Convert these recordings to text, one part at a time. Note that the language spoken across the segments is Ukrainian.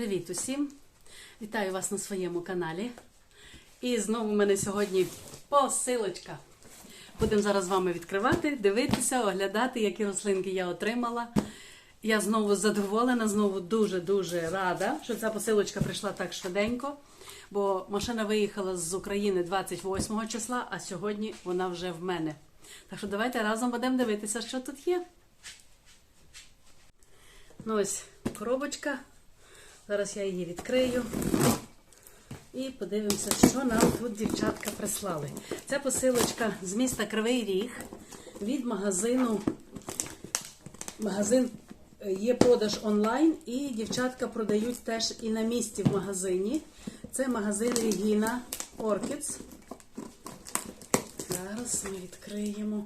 Привіт усім! Вітаю вас на своєму каналі. І знову в мене сьогодні посилочка. Будемо зараз з вами відкривати, дивитися, оглядати, які рослинки я отримала. Я знову задоволена, знову дуже-дуже рада, що ця посилочка прийшла так швиденько. Бо машина виїхала з України 28 числа, а сьогодні вона вже в мене. Так що давайте разом будемо дивитися, що тут є. Ну ось коробочка. Зараз я її відкрию. І подивимося, що нам тут дівчатка прислали. Це посилочка з міста Кривий Ріг від магазину. Магазин е, є продаж онлайн, і дівчатка продають теж і на місці в магазині. Це магазин Регіна Orchids. Зараз ми відкриємо.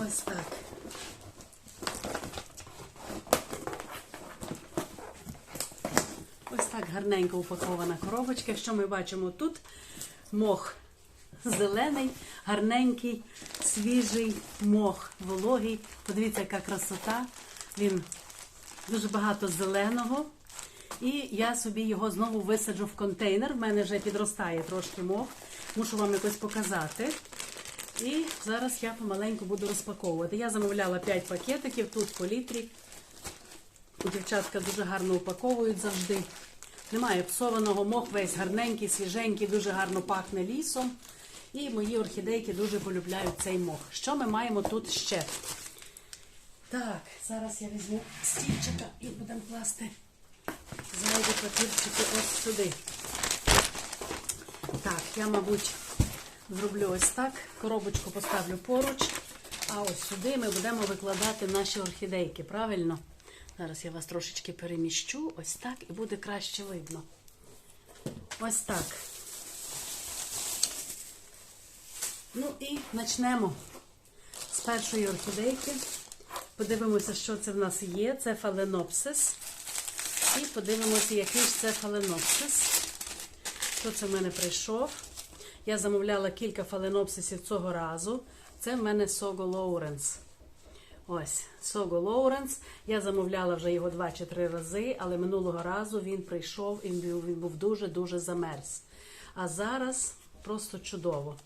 Ось так. Ось так гарненько упакована коробочка. Що ми бачимо тут? Мох зелений, гарненький, свіжий мох, вологий. Подивіться, яка красота. Він дуже багато зеленого. І я собі його знову висаджу в контейнер. В мене вже підростає трошки мох. Мушу вам якось показати. І зараз я помаленьку буду розпаковувати. Я замовляла 5 пакетиків, тут по літрі. Дівчатка дуже гарно упаковують завжди. Немає псованого, мох весь гарненький, свіженький, дуже гарно пахне лісом. І мої орхідейки дуже полюбляють цей мох. Що ми маємо тут ще? Так, зараз я візьму стільчика і будемо класти зайві папірчики ось сюди. Так, я, мабуть, зроблю ось так. Коробочку поставлю поруч, а ось сюди ми будемо викладати наші орхідейки, правильно? Зараз я вас трошечки переміщу, ось так, і буде краще видно. Ось так. Ну і почнемо з першої орхідейки. Подивимося, що це в нас є. Це фаленопсис. І подивимося, який ж це фаленопсис. Що це в мене прийшов? Я замовляла кілька фаленопсисів цього разу. Це в мене Сого Лоуренс. Ось, Сого Лоуренс. Я замовляла вже його два чи три рази, але минулого разу він прийшов і він був- дуже-дуже замерз. А зараз просто чудово.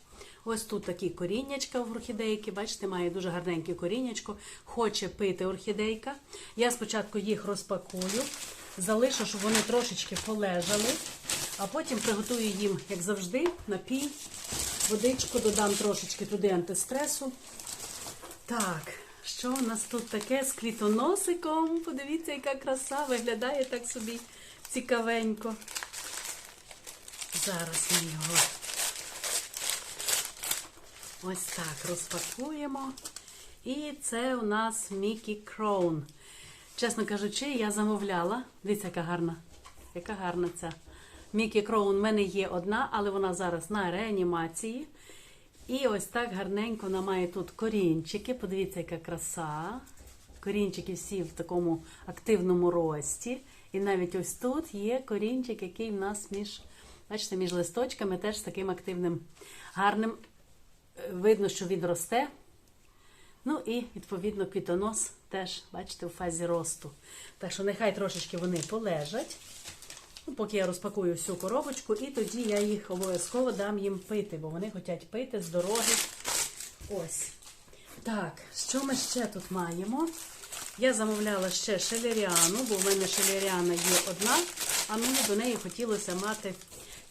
Ось тут такі коріннячка в орхідейки. Бачите, має дуже гарненьке коріннячко. Хоче пити орхідейка. Я спочатку їх розпакую, залишу, щоб вони трошечки полежали, а потім приготую їм, як завжди, напій, водичку, додам трошечки туди антистресу. Так, що у нас тут таке з квітоносиком? Подивіться, яка краса виглядає так собі цікавенько. Зараз ми його ось так розпакуємо. І це у нас Мікі Кроун. Чесно кажучи, я замовляла. Дивіться, яка гарна. Яка гарна ця. Мікі Кроун в мене є одна, але вона зараз на реанімації. І ось так гарненько вона має тут корінчики. Подивіться, яка краса. Корінчики всі в такому активному рості. І навіть ось тут є корінчик, який в нас між, бачите, між листочками теж з таким активним, гарним. Е, Видно, що він росте. Ну і, відповідно, квітонос теж, бачите, у фазі росту. Так що нехай трошечки вони полежать. Ну, поки я розпакую всю коробочку, і тоді я їх обов'язково дам їм пити, бо вони хочуть пити з дороги. Ось. Так, що ми ще тут маємо? Я замовляла ще шелеріану, бо в мене шелеріана є одна, а мені до неї хотілося мати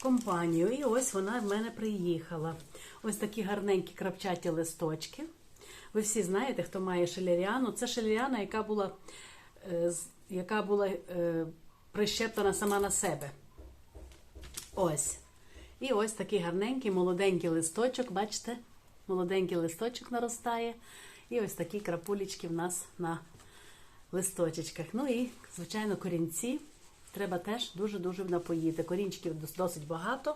компанію. І ось вона в мене приїхала. Ось такі гарненькі крапчаті листочки. Ви всі знаєте, хто має шелеріану. Це шелеріана, яка була, е, яка була е, прищеплена сама на себе. Ось. І ось такий гарненький, молоденький листочок, бачите? Молоденький листочок наростає. І ось такі крапулечки в нас на листочечках. Ну і, звичайно, корінці треба теж дуже-дуже напоїти. Корінчиків досить багато.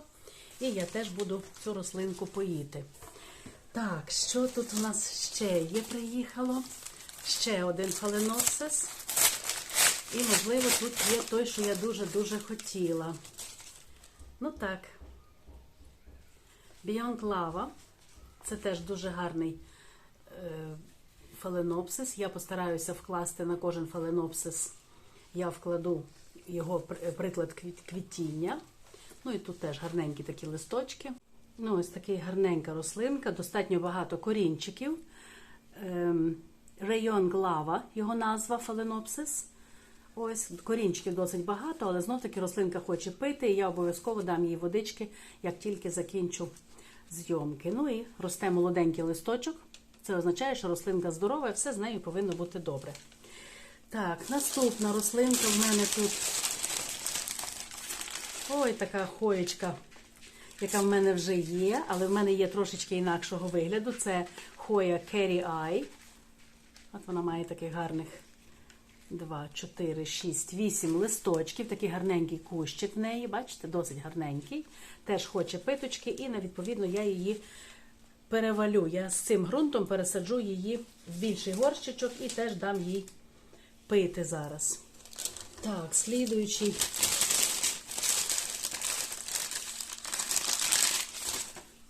І я теж буду цю рослинку поїти. Так, що тут у нас ще є? Приїхало? Ще один фаленопсис. І, можливо, тут є той, що я дуже-дуже хотіла. Ну так. Beyond Lava. Це теж дуже гарний е, фаленопсис. Я постараюся вкласти на кожен фаленопсис я вкладу його приклад квіт- квітіння. Ну і тут теж гарненькі такі листочки. Ну, ось така гарненька рослинка, достатньо багато корінчиків. Ем, Район глава, його назва фаленопсис. Ось корінчиків досить багато, але знов таки рослинка хоче пити, і я обов'язково дам їй водички, як тільки закінчу зйомки. Ну і росте молоденький листочок. Це означає, що рослинка здорова, і все з нею повинно бути добре. Так, наступна рослинка в мене тут. Ой, така хоєчка, яка в мене вже є, але в мене є трошечки інакшого вигляду. Це хоя Carry Eye. От вона має таких гарних 2, 4, 6, 8 листочків. Такий гарненький кущик в неї, бачите, досить гарненький. Теж хоче питочки, і відповідно я її перевалю. Я з цим ґрунтом пересаджу її в більший горщичок і теж дам їй пити зараз. Так, слідуючий.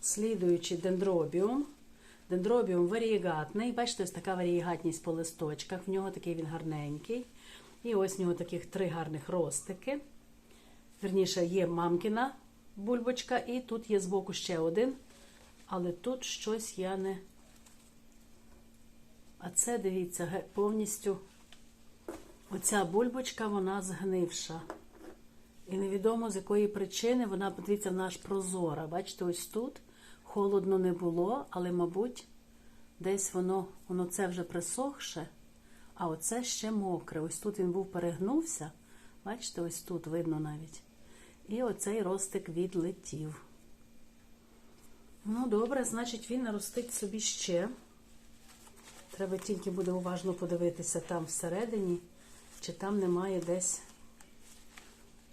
Слідуючий дендробіум. Дендробіум варієгатний. Бачите, ось така варієгатність по листочках. В нього такий він гарненький. І ось в нього таких три гарних ростики. Верніше, є мамкіна бульбочка, і тут є збоку ще один. Але тут щось я не. А це, дивіться, повністю оця бульбочка, вона згнивша. І невідомо з якої причини вона, подивіться, вона аж прозора. Бачите, ось тут холодно не було, але, мабуть, десь воно, воно це вже присохше, а оце ще мокре. Ось тут він був перегнувся. Бачите, ось тут видно навіть. І оцей ростик відлетів. Ну, добре, значить, він наростить собі ще. Треба тільки буде уважно подивитися там всередині, чи там немає десь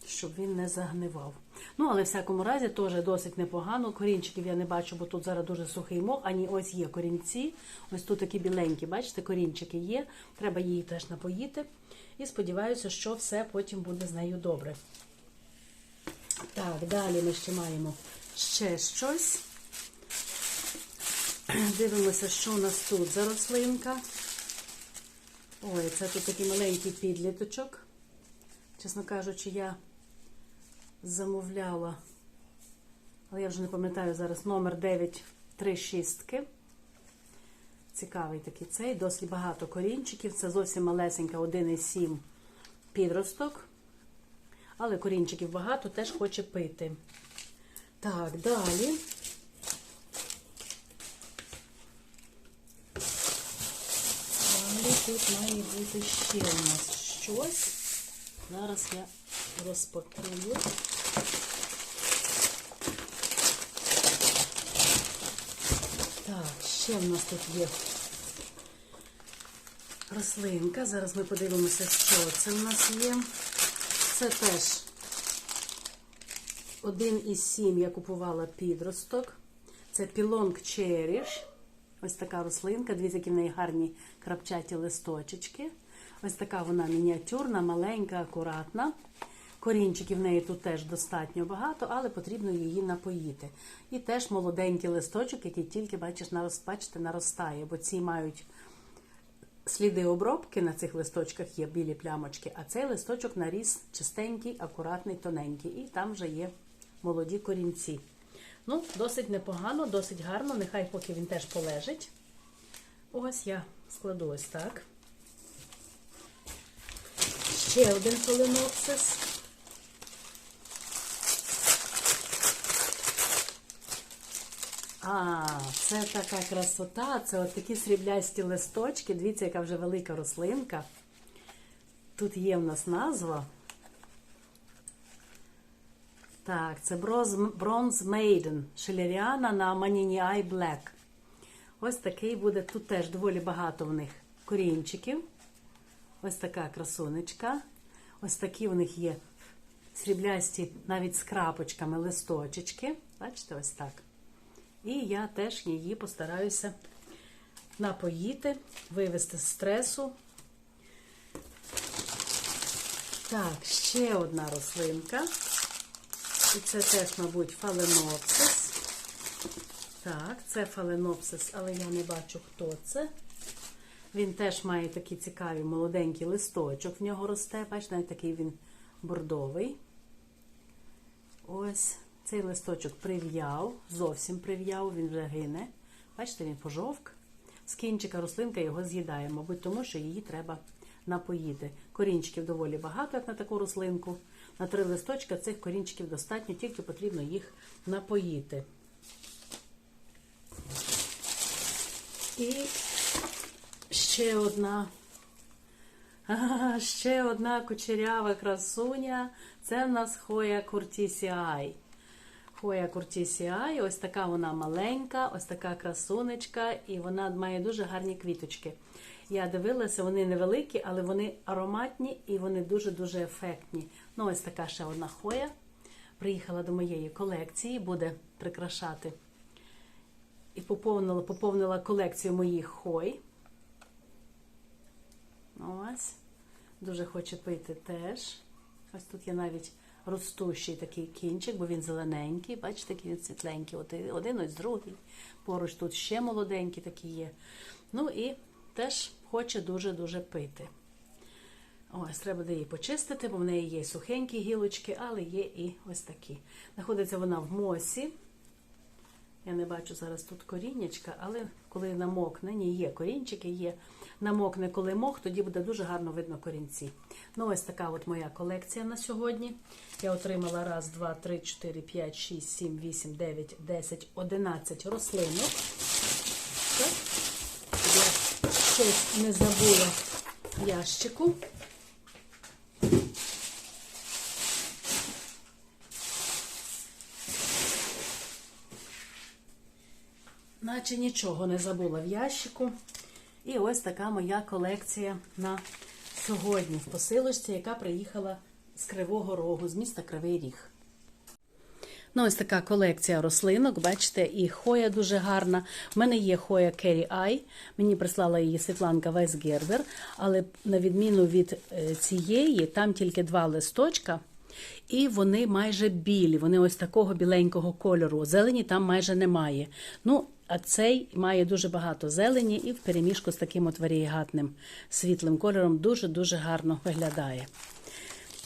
щоб він не загнивав. Ну, але в всякому разі теж досить непогано. Корінчиків я не бачу, бо тут зараз дуже сухий мох. Ані ось є корінці. Ось тут такі біленькі, бачите, корінчики є. Треба її теж напоїти. І сподіваюся, що все потім буде з нею добре. Так, далі ми ще маємо ще щось. Дивимося, що у нас тут за рослинка. Ой, це тут такий маленький підліточок. Чесно кажучи, я замовляла, але я вже не пам'ятаю зараз номер 936. Цікавий такий цей, досить багато корінчиків. Це зовсім малесенька 1,7 підросток. Але корінчиків багато, теж хоче пити. Так, далі. Далі тут має бути ще у нас щось. Зараз я розпакую. Так, ще в нас тут є рослинка. Зараз ми подивимося, що це в нас є. Це теж один із сім я купувала підросток. Це пілонг Cherish. Ось така рослинка. Дивіться, які в неї гарні крапчаті листочечки. Ось така вона мініатюрна, маленька, акуратна. Корінчиків в неї тут теж достатньо багато, але потрібно її напоїти. І теж молоденький листочок, який тільки бачиш, нарос- бачите, наростає, бо ці мають сліди обробки на цих листочках є білі плямочки, а цей листочок наріс чистенький, акуратний, тоненький. І там вже є молоді корінці. Ну, досить непогано, досить гарно. Нехай поки він теж полежить. Ось я складу ось так. Ще один фаленопсис. А, це така красота. Це от такі сріблясті листочки. Дивіться, яка вже велика рослинка. Тут є в нас назва. Так, це Bronze Maiden. Шелеріана на Manini Eye Black. Ось такий буде. Тут теж доволі багато в них корінчиків. Ось така красунечка. Ось такі у них є сріблясті, навіть з крапочками листочечки. Бачите, ось так. І я теж її постараюся напоїти, вивести з стресу. Так, ще одна рослинка. І це теж, мабуть, фаленопсис. Так, це фаленопсис, але я не бачу, хто це. Він теж має такі цікаві молоденький листочок. В нього росте. Бачите, навіть такий він бордовий. Ось цей листочок прив'яв, зовсім прив'яв, він вже гине. Бачите, він пожовк. З кінчика рослинка його з'їдає, мабуть, тому що її треба напоїти. Корінчиків доволі багато, як на таку рослинку. На три листочка цих корінчиків достатньо, тільки потрібно їх напоїти. І ще одна. Ще одна кучерява красуня. Це в нас Хоя Куртісіай. Хоя Куртісіай, ось така вона маленька, ось така красунечка, і вона має дуже гарні квіточки. Я дивилася, вони невеликі, але вони ароматні і вони дуже-дуже ефектні. Ну, ось така ще одна хоя. Приїхала до моєї колекції, буде прикрашати. І поповнила, поповнила колекцію моїх хой. Ось. Дуже хоче пити теж. Ось тут є навіть ростущий такий кінчик, бо він зелененький. Бачите, який він світленький. Один, ось другий. Поруч тут ще молоденькі такі є. Ну і теж хоче дуже-дуже пити. Ось, треба буде її почистити, бо в неї є сухенькі гілочки, але є і ось такі. Знаходиться вона в мосі. Я не бачу зараз тут коріннячка, але коли намокне, ні, є корінчики, є. Намокне, коли мох, тоді буде дуже гарно видно корінці. Ну, ось така от моя колекція на сьогодні. Я отримала раз, два, три, чотири, п'ять, шість, сім, вісім, дев'ять, десять, одинадцять рослинок. Так. Я щось не забула ящику. Наче нічого не забула в ящику. І ось така моя колекція на сьогодні в посилочці, яка приїхала з Кривого Рогу, з міста Кривий Ріг. Ну, ось така колекція рослинок, бачите, і хоя дуже гарна. У мене є хоя Керрі Ай. Мені прислала її Світланка Вайсгербер, але на відміну від е, цієї, там тільки два листочка. І вони майже білі, вони ось такого біленького кольору. Зелені там майже немає. Ну, а цей має дуже багато зелені і в переміжку з таким от варієгатним світлим кольором дуже-дуже гарно виглядає.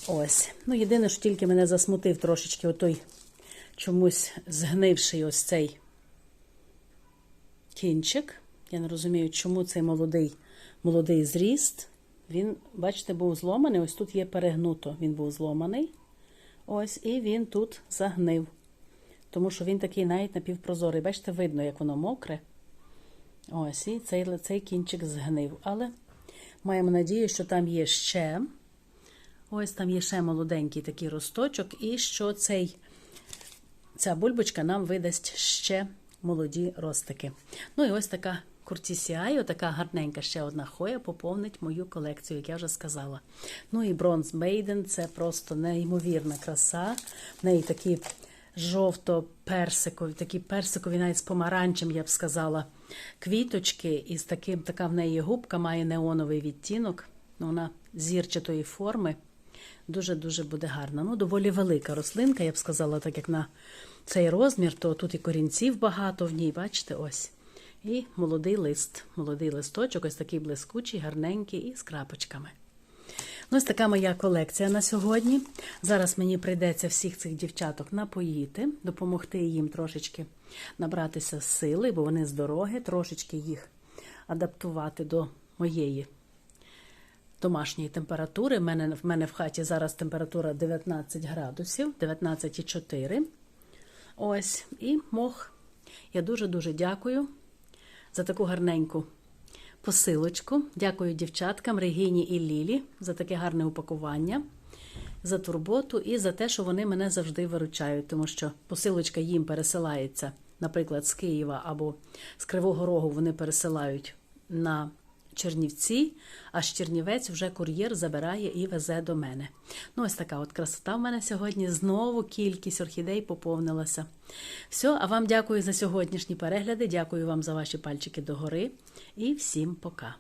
Ось. Ну, єдине, що тільки мене засмутив трошечки отой чомусь згнивший ось цей кінчик. Я не розумію, чому цей молодий, молодий зріст. Він, бачите, був зломаний. Ось тут є перегнуто. Він був зломаний. Ось, і він тут загнив. Тому що він такий навіть напівпрозорий. Бачите, видно, як воно мокре. Ось, і цей, цей кінчик згнив. Але маємо надію, що там є ще. Ось там є ще молоденький такий росточок, і що цей, ця бульбочка нам видасть ще молоді ростики. Ну і ось така куртісіай, така гарненька ще одна хоя поповнить мою колекцію, як я вже сказала. Ну і бронз Мейден це просто неймовірна краса. В неї такі жовто-персикові, такі персикові, навіть з помаранчем, я б сказала, квіточки. І з таким, така в неї губка має неоновий відтінок. Вона зірчатої форми. Дуже-дуже буде гарна. Ну, доволі велика рослинка, я б сказала, так як на цей розмір, то тут і корінців багато в ній, бачите, ось. І молодий лист, молодий листочок, ось такий блискучий, гарненький і з крапочками. Ну, ось така моя колекція на сьогодні. Зараз мені прийдеться всіх цих дівчаток напоїти, допомогти їм трошечки набратися сили, бо вони з дороги, трошечки їх адаптувати до моєї домашньої температури. В мене, в мене в хаті зараз температура 19 градусів, 19,4. Ось, і мох. Я дуже-дуже дякую за таку гарненьку посилочку. Дякую дівчаткам Регіні і Лілі за таке гарне упакування, за турботу і за те, що вони мене завжди виручають, тому що посилочка їм пересилається, наприклад, з Києва або з Кривого Рогу вони пересилають на Чернівці, а з Чернівець вже кур'єр забирає і везе до мене. Ну, ось така от красота в мене сьогодні. Знову кількість орхідей поповнилася. Все, а вам дякую за сьогоднішні перегляди. Дякую вам за ваші пальчики догори. І всім пока.